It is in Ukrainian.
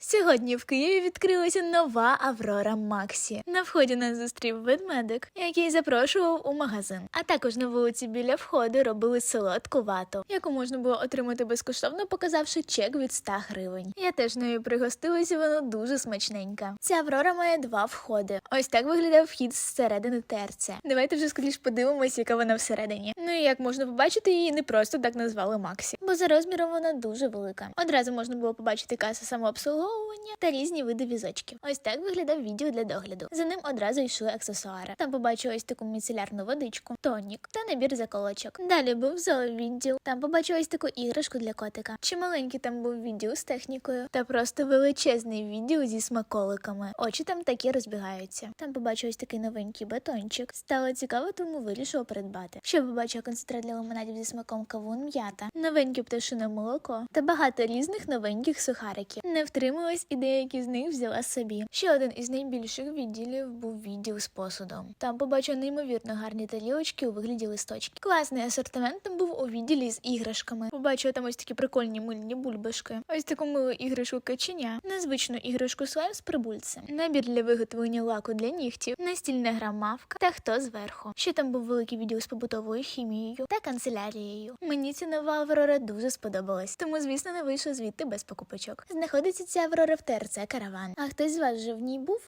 Сьогодні в Києві відкрилася нова Аврора Максі. На вході нас зустрів ведмедик, який запрошував у магазин. А також на вулиці біля входу робили солодку вату, яку можна було отримати безкоштовно, показавши чек від 100 гривень. Я теж нею пригостилася, вона дуже смачненька. Ця Аврора має два входи. Ось так виглядав вхід зсередини терця. Давайте вже скоріш подивимось, яка вона всередині. Ну і як можна побачити, її не просто так назвали Максі, бо за розміром вона дуже велика. Одразу можна було побачити каса самообслуговування та різні види візочків. Ось так виглядав відео для догляду. За ним одразу йшли аксесуари. Там побачила ось таку міцелярну водичку, тонік та набір заколочок. Далі був зоовідділ. Там побачила ось таку іграшку для котика. Чи маленький там був відділ з технікою, та просто величезний відділ зі смаколиками. Очі там такі розбігаються. Там побачила ось такий новенький батончик. Стало цікаво, тому вирішила придбати. Ще побачила концентрат для лимонадів зі смаком кавун м'ята, новеньке пташине молоко та багато різних новеньких сухариків. Не втрималась і деякі з них взяла собі. Ще один із найбільших відділів був відділ з посудом. Там побачила неймовірно гарні тарілочки у вигляді листочки. Класний асортимент там був у відділі з іграшками. Побачила там ось такі прикольні мильні бульбашки. Ось таку милу іграшку каченя, незвичну іграшку слайм з прибульцем, набір для виготовлення лаку для нігтів, настільна гра мавка та хто зверху. Ще там був великий відділ з побутовою хімією та канцелярією. Мені ця нова Аврора дуже сподобалась, тому звісно не вийшла звідти без покупочок. Знаходиться ця Аврора в ТРЦ караван. А хтось з вас вже в ній був?